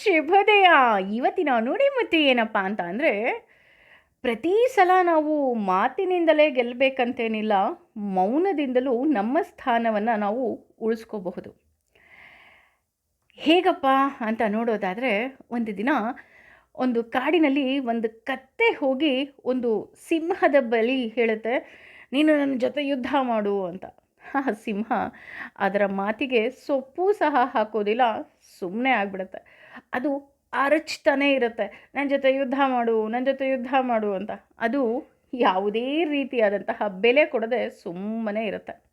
ಶುಭೋದಯ. ಇವತ್ತಿನ ನುಡಿಮುತ್ತು ಏನಪ್ಪ ಅಂತ ಅಂದರೆ, ಪ್ರತಿ ಸಲ ನಾವು ಮಾತಿನಿಂದಲೇ ಗೆಲ್ಲಬೇಕಂತೇನಿಲ್ಲ ಮೌನದಿಂದಲೂ ನಮ್ಮ ಸ್ಥಾನವನ್ನು ನಾವು ಉಳಿಸ್ಕೋಬಹುದು. ಹೇಗಪ್ಪ ಅಂತ ನೋಡೋದಾದರೆ, ಒಂದು ದಿನ ಒಂದು ಕಾಡಿನಲ್ಲಿ ಒಂದು ಕತ್ತೆ ಹೋಗಿ ಒಂದು ಸಿಂಹದ ಬಳಿ ಹೇಳುತ್ತೆ, ನೀನು ನನ್ನ ಜೊತೆ ಯುದ್ಧ ಮಾಡು ಅಂತ. ಆ ಸಿಂಹ ಅದರ ಮಾತಿಗೆ ಸೊಪ್ಪು ಸಹ ಹಾಕೋದಿಲ್ಲ ಸುಮ್ಮನೆ ಆಗಿಬಿಡುತ್ತೆ. ಅದು ಅರಚ್ತಾನೇ ಇರುತ್ತೆ. ನನ್ನ ಜೊತೆ ಯುದ್ಧ ಮಾಡು ನನ್ನ ಜೊತೆ ಯುದ್ಧ ಮಾಡು ಅಂತ. ಅದು ಯಾವುದೇ ರೀತಿಯಾದಂತಹ ಬೆಲೆ ಕೊಡದೆ ಸುಮ್ಮನೆ ಇರುತ್ತೆ.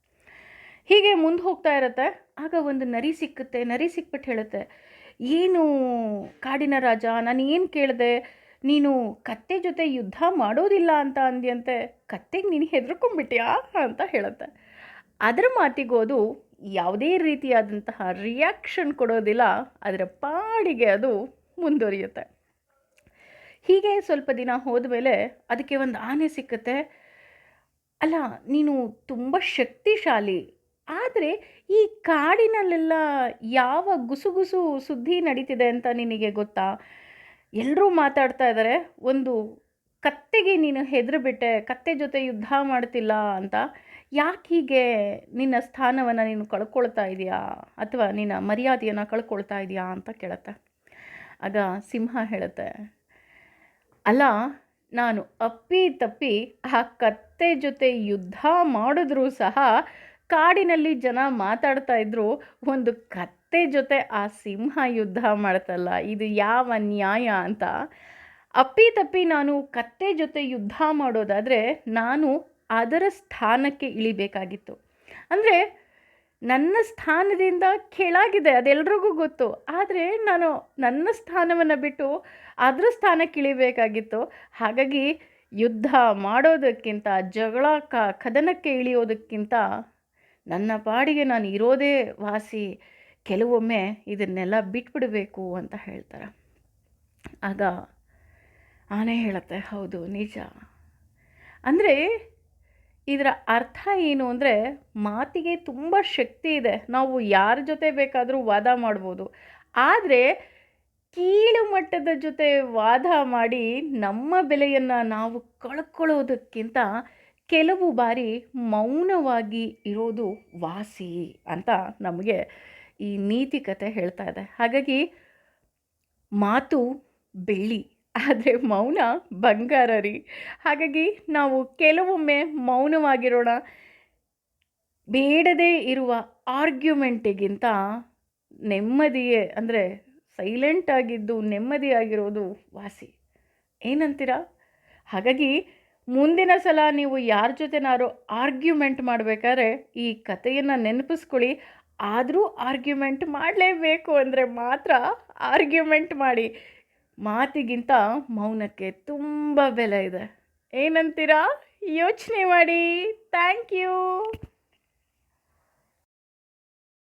ಹೀಗೆ ಮುಂದೆ ಹೋಗ್ತಾ ಇರುತ್ತೆ. ಆಗ ಒಂದು ನರಿ ಸಿಕ್ಕುತ್ತೆ, ನರಿ ಸಿಕ್ಬಿಟ್ಟು ಹೇಳುತ್ತೆ, ಏನು ಕಾಡಿನ ರಾಜ, ನಾನು ಏನು ಕೇಳಿದೆ? ನೀನು ಕತ್ತೆ ಜೊತೆ ಯುದ್ಧ ಮಾಡೋದಿಲ್ಲ ಅಂತ ಅಂದ್ಯಂತೆ, ಕತ್ತೆಗೆ ನೀನು ಹೆದರ್ಕೊಂಡ್ಬಿಟ್ಯಾ? ಅಂತ ಹೇಳುತ್ತೆ. ಅದರ ಮಾತಿಗೋದು ಯಾವುದೇ ರೀತಿಯಾದಂತಹ ರಿಯಾಕ್ಷನ್ ಕೊಡೋದಿಲ್ಲ, ಅದರ ಪಾಡಿಗೆ ಅದು ಮುಂದುವರಿಯುತ್ತೆ. ಹೀಗೆ ಸ್ವಲ್ಪ ದಿನ ಹೋದ ಮೇಲೆ ಅದಕ್ಕೆ ಒಂದು ಆನೆ ಸಿಕ್ಕತ್ತೆ. ಅಲ್ಲ, ನೀನು ತುಂಬ ಶಕ್ತಿಶಾಲಿ, ಆದರೆ ಈ ಕಾಡಿನಲ್ಲೆಲ್ಲ ಯಾವ ಗುಸುಗುಸು ಸುದ್ದಿ ನಡೀತಿದೆ ಅಂತ ನಿನಗೆ ಗೊತ್ತಾ? ಎಲ್ಲರೂ ಮಾತಾಡ್ತಾ ಇದ್ದಾರೆ ಒಂದು ಕತ್ತೆಗೆ ನೀನು ಹೆದರಿಬಿಟ್ಟೆ, ಕತ್ತೆ ಜೊತೆ ಯುದ್ಧ ಮಾಡ್ತಿಲ್ಲ ಅಂತ. ಯಾಕೆ ಹೀಗೆ ನಿನ್ನ ಸ್ಥಾನವನ್ನು ನೀನು ಕಳ್ಕೊಳ್ತಾ ಇದೆಯಾ? ಅಥವಾ ನಿನ್ನ ಮರ್ಯಾದೆಯನ್ನು ಕಳ್ಕೊಳ್ತಾ ಇದೆಯಾ ಅಂತ ಕೇಳುತ್ತೆ. ಆಗ ಸಿಂಹ ಹೇಳುತ್ತೆ, ಅಲ್ಲ, ನಾನು ಅಪ್ಪಿ ತಪ್ಪಿ ಆ ಕತ್ತೆ ಜೊತೆ ಯುದ್ಧ ಮಾಡಿದ್ರೂ ಸಹ ಕಾಡಿನಲ್ಲಿ ಜನ ಮಾತಾಡ್ತಾ ಇದ್ರು. ಒಂದು ಕತ್ತೆ ಜೊತೆ ಆ ಸಿಂಹ ಯುದ್ಧ ಮಾಡ್ತಲ್ಲ, ಇದು ಯಾವ ನ್ಯಾಯ ಅಂತ? ಅಪ್ಪಿ ತಪ್ಪಿ ನಾನು ಕತ್ತೆ ಜೊತೆ ಯುದ್ಧ ಮಾಡೋದಾದರೆ ನಾನು ಅದರ ಸ್ಥಾನಕ್ಕೆ ಇಳಿಬೇಕಾಗಿತ್ತು. ಅಂದರೆ ನನ್ನ ಸ್ಥಾನದಿಂದ ಕೆಳಗಿದೆ, ಅದೆಲ್ರಿಗೂ ಗೊತ್ತು. ಆದರೆ ನಾನು ನನ್ನ ಸ್ಥಾನವನ್ನು ಬಿಟ್ಟು ಅದರ ಸ್ಥಾನಕ್ಕೆ ಇಳಿಬೇಕಾಗಿತ್ತು. ಹಾಗಾಗಿ ಯುದ್ಧ ಮಾಡೋದಕ್ಕಿಂತ, ಜಗಳ ಕ, ಕದನಕ್ಕೆ ಇಳಿಯೋದಕ್ಕಿಂತ ನನ್ನ ಪಾಡಿಗೆ ನಾನು ಇರೋದೇ ವಾಸಿ. ಕೆಲವೊಮ್ಮೆ ಇದನ್ನೆಲ್ಲ ಬಿಟ್ಬಿಡಬೇಕು ಅಂತ ಹೇಳ್ತಾರೆ. ಆಗ ಆನೆ ಹೇಳುತ್ತೆ, ಹೌದು, ನಿಜ. ಅಂದರೆ ಇದರ ಅರ್ಥ ಏನು ಅಂದರೆ ಮಾತಿಗೆ ತುಂಬ ಶಕ್ತಿ ಇದೆ. ನಾವು ಯಾರ ಜೊತೆ ಬೇಕಾದರೂ ವಾದ ಮಾಡ್ಬೋದು. ಆದರೆ ಕೀಳು ಮಟ್ಟದ ಜೊತೆ ವಾದ ಮಾಡಿ ನಮ್ಮ ಬೆಲೆಯನ್ನು ನಾವು ಕಳ್ಕೊಳ್ಳೋದಕ್ಕಿಂತ ಕೆಲವು ಬಾರಿ ಮೌನವಾಗಿ ಇರೋದು ವಾಸಿ ಅಂತ ನಮಗೆ ಈ ನೀತಿ ಕತೆ ಹೇಳ್ತಾ ಇದೆ. ಹಾಗಾಗಿ ಮಾತು ಬೆಳ್ಳಿ. ಆದರೆ ಮೌನ ಬಂಗಾರ ರೀ. ಹಾಗಾಗಿ ನಾವು ಕೆಲವೊಮ್ಮೆ ಮೌನವಾಗಿರೋಣ. ಬೇಡದೇ ಇರುವ ಆರ್ಗ್ಯುಮೆಂಟಿಗಿಂತ ನೆಮ್ಮದಿಯೇ, ಅಂದರೆ ಸೈಲೆಂಟ್ ಆಗಿದ್ದು ನೆಮ್ಮದಿಯಾಗಿರೋದು ವಾಸಿ. ಏನಂತೀರಾ? ಹಾಗಾಗಿ ಮುಂದಿನ ಸಲ ನೀವು ಯಾರ ಜೊತೆನಾರು ಆರ್ಗ್ಯುಮೆಂಟ್ ಮಾಡಬೇಕಾದ್ರೆ ಈ ಕಥೆಯನ್ನು ನೆನಪಿಸ್ಕೊಳ್ಳಿ. ಆದರೂ ಆರ್ಗ್ಯುಮೆಂಟ್ ಮಾಡಲೇಬೇಕು ಅಂದರೆ ಮಾತ್ರ ಆರ್ಗ್ಯುಮೆಂಟ್ ಮಾಡಿ. ಮಾತಿಗಿಂತ ಮೌನಕ್ಕೆ ತುಂಬ ಬೆಲೆ ಇದೆ. ಏನಂತೀರಾ? ಯೋಚನೆ ಮಾಡಿ. Thank you